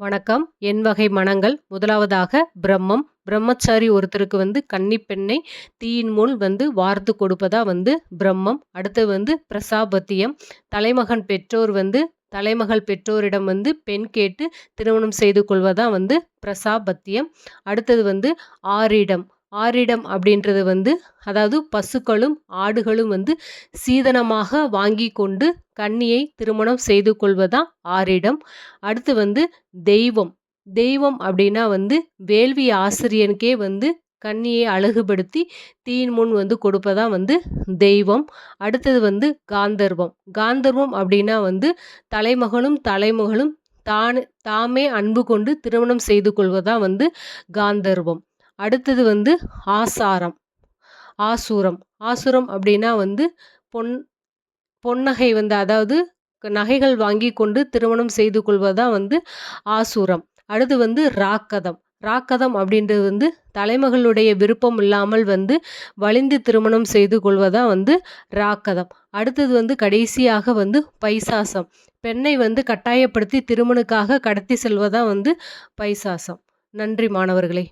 வணக்கம். என் வகை மனங்கள். முதலாவதாக பிரம்மம். பிரம்மச்சாரி ஒருத்தருக்கு வந்து கன்னிப்பெண்ணை தீயின் முன் வந்து வார்த்து கொடுப்பதா வந்து பிரம்மம். அடுத்தது வந்து பிரசாபத்தியம். தலைமகன் பெற்றோர் வந்து தலைமகள் பெற்றோரிடம் வந்து பெண் கேட்டு திருமணம் செய்து கொள்வதா வந்து பிரசாபத்தியம். அடுத்தது வந்து ஆரிடம். ஆரிடம் அப்படின்றது வந்து அதாவது பசுக்களும் ஆடுகளும் வந்து சீதனமாக வாங்கி கொண்டு கன்னியை திருமணம் செய்து கொள்வதான் ஆரிடம் அடுத்து வந்து தெய்வம். தெய்வம் அப்படின்னா வந்து வேள்வி ஆசிரியனுக்கே வந்து கன்னியை அழகுபடுத்தி தீயின் முன் வந்து கொடுப்பதான் வந்து தெய்வம். அடுத்தது வந்து காந்தர்வம். காந்தர்வம் அப்படின்னா வந்து தலைமகனும் தலைமகளும் தான் தாமே அன்பு கொண்டு திருமணம் செய்து கொள்வதான் வந்து காந்தர்வம். அடுத்தது வந்து ஆசாரம். ஆசூரம். ஆசுரம் அப்படின்னா வந்து பொன் பொன்னகை வந்து அதாவது நகைகள் வாங்கி கொண்டு திருமணம் செய்து கொள்வதுதான் வந்து ஆசூரம். அடுத்து வந்து ராக்கதம். ராக்கதம் அப்படின்றது வந்து தலைமகளுடைய விருப்பம் இல்லாமல் வந்து வலிந்து திருமணம் செய்து கொள்வதாக வந்து ராக்கதம். அடுத்தது வந்து கடைசியாக வந்து பைசாசம். பெண்ணை வந்து கட்டாயப்படுத்தி திருமணுக்காக கடத்தி செல்வதா வந்து பைசாசம். நன்றி மாணவர்களே.